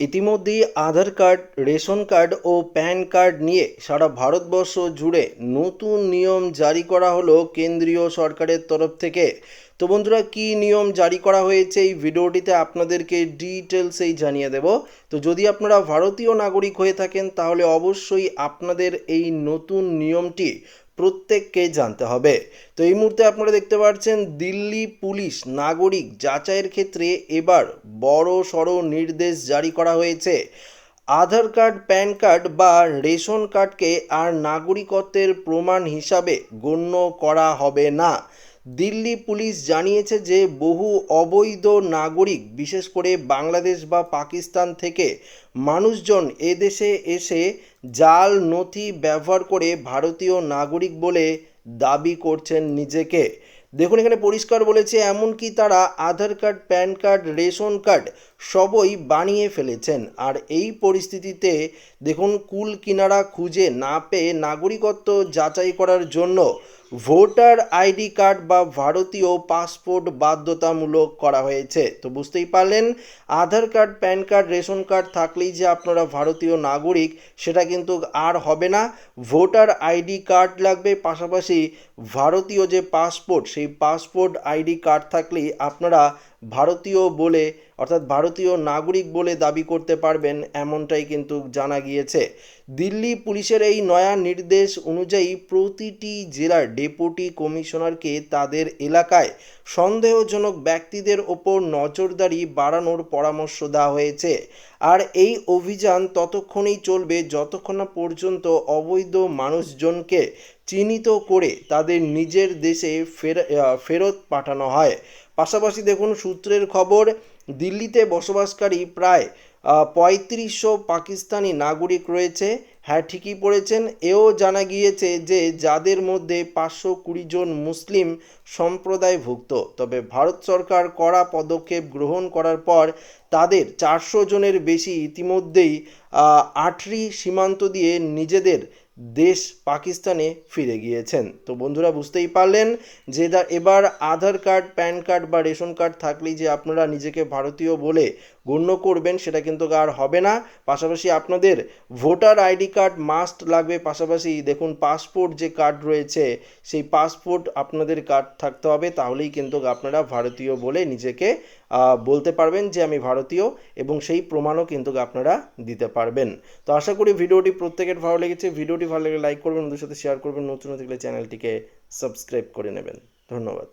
ইতিমধ্যেই Aadhaar card, ration card ও PAN card নিয়ে সারা ভারতবর্ষ জুড়ে নতুন নিয়ম জারি করা হলো কেন্দ্রীয় সরকারের তরফ থেকে। তো বন্ধুরা, কী নিয়ম জারি করা হয়েছে এই ভিডিওটিতে আপনাদেরকে ডিটেলসেই জানিয়ে দেব। তো যদি আপনারা ভারতীয় নাগরিক হয়ে থাকেন, তাহলে অবশ্যই আপনাদের এই নতুন নিয়মটি প্রত্যেককে জানতে হবে। তো এই মুহূর্তে আপনারা দেখতে পাচ্ছেন, দিল্লি পুলিশ নাগরিক যাচাইয়ের ক্ষেত্রে এবার বড় সড় নির্দেশ জারি করা হয়েছে। আধার কার্ড, প্যান কার্ড বা রেশন কার্ডকে আর নাগরিকত্বের প্রমাণ হিসাবে গণ্য করা হবে না। দিল্লি পুলিশ জানিয়েছে যে বহু অবৈধ নাগরিক, বিশেষ করে বাংলাদেশ বা পাকিস্তান থেকে মানুষজন এদেশে এসে জাল, নথি ব্যবহার করে ভারতীয় নাগরিক বলে দাবি করছেন নিজেকে। দেখুন, এখানে পরিষ্কার বলেছে, এমনকি তারা Aadhaar card, PAN card, ration card সবই বানিয়ে ফেলেছেন। আর এই পরিস্থিতিতে দেখুন, কুল কিনারা খুঁজে না পেয়ে নাগরিকত্ব যাচাই করার জন্য ভোটার আইডি কার্ড বা ভারতীয় পাসপোর্ট বাধ্যতামূলক করা হয়েছে। তো বুঝতেই পারলেন, Aadhaar card, PAN card, ration card থাকলেই যে আপনারা ভারতীয় নাগরিক, সেটা কিন্তু আর হবে না। ভোটার আইডি কার্ড লাগবে, পাশাপাশি ভারতীয় যে পাসপোর্ট, সেই পাসপোর্ট আইডি কার্ড থাকলেই আপনারা ভারতীয় বলে, অর্থাৎ ভারতীয় নাগরিক বলে দাবি করতে পারবেন এমনটাই কিন্তু জানা গিয়েছে। দিল্লি পুলিশের এই নয়া নির্দেশ অনুযায়ী প্রতিটি জেলার ডেপুটি কমিশনারকে তাদের এলাকায় সন্দেহজনক ব্যক্তিদের ওপর নজরদারি বাড়ানোর পরামর্শ দেওয়া হয়েছে। আর এই অভিযান ততক্ষণেই চলবে, যতক্ষণ না পর্যন্ত অবৈধ মানুষজনকে চিহ্নিত করে তাদের নিজের দেশে ফের- ফেরত পাঠানো হয়। পাশাপাশি দেখুন, সূত্রের খবর, দিল্লিতে বসবাসকারী প্রায় পঁয়ত্রিশশো পাকিস্তানি নাগরিক রয়েছে। হ্যাঁ ঠিকই পড়েছেন। এও জানা গিয়েছে যে যাদের মধ্যে পাঁচশো কুড়ি জন মুসলিম সম্প্রদায়ভুক্ত। তবে ভারত সরকার কড়া পদক্ষেপ গ্রহণ করার পর তাদের চারশো জনের বেশি ইতিমধ্যেই আটরি সীমান্ত দিয়ে নিজেদের দেশ পাকিস্তানে ফিরে গিয়েছেন। তো বন্ধুরা, বুঝতেই পারলেন যে দা- এবার আধার কার্ড, প্যান কার্ড বা রেশন কার্ড থাকলেই যে আপনারা নিজেকে ভারতীয় বলে গণ্য করবেন সেটা কিন্তু আর হবে না। পাশাপাশি আপনাদের ভোটার আইডি কার্ড মাস্ট লাগবে। পাশাপাশি দেখুন, পাসপোর্ট যে কার্ড রয়েছে, সেই পাসপোর্ট আপনাদের কার্ড থাকতে হবে। তাহলেই কিন্তু আপনারা ভারতীয় বলে নিজেকে বলতে পারবেন যে আমি ভারতীয় এবং সেই প্রমাণও কিন্তু আপনারা দিতে পারবেন। তো আশা করি ভিডিওটি প্রত্যেকের ভালো লেগেছে। ভিডিওটি ভালো লাগলে লাইক করবেন, ওদের সাথে শেয়ার করবেন, নতুন নতুন চ্যানেলটিকে সাবস্ক্রাইব করে নেবেন। ধন্যবাদ।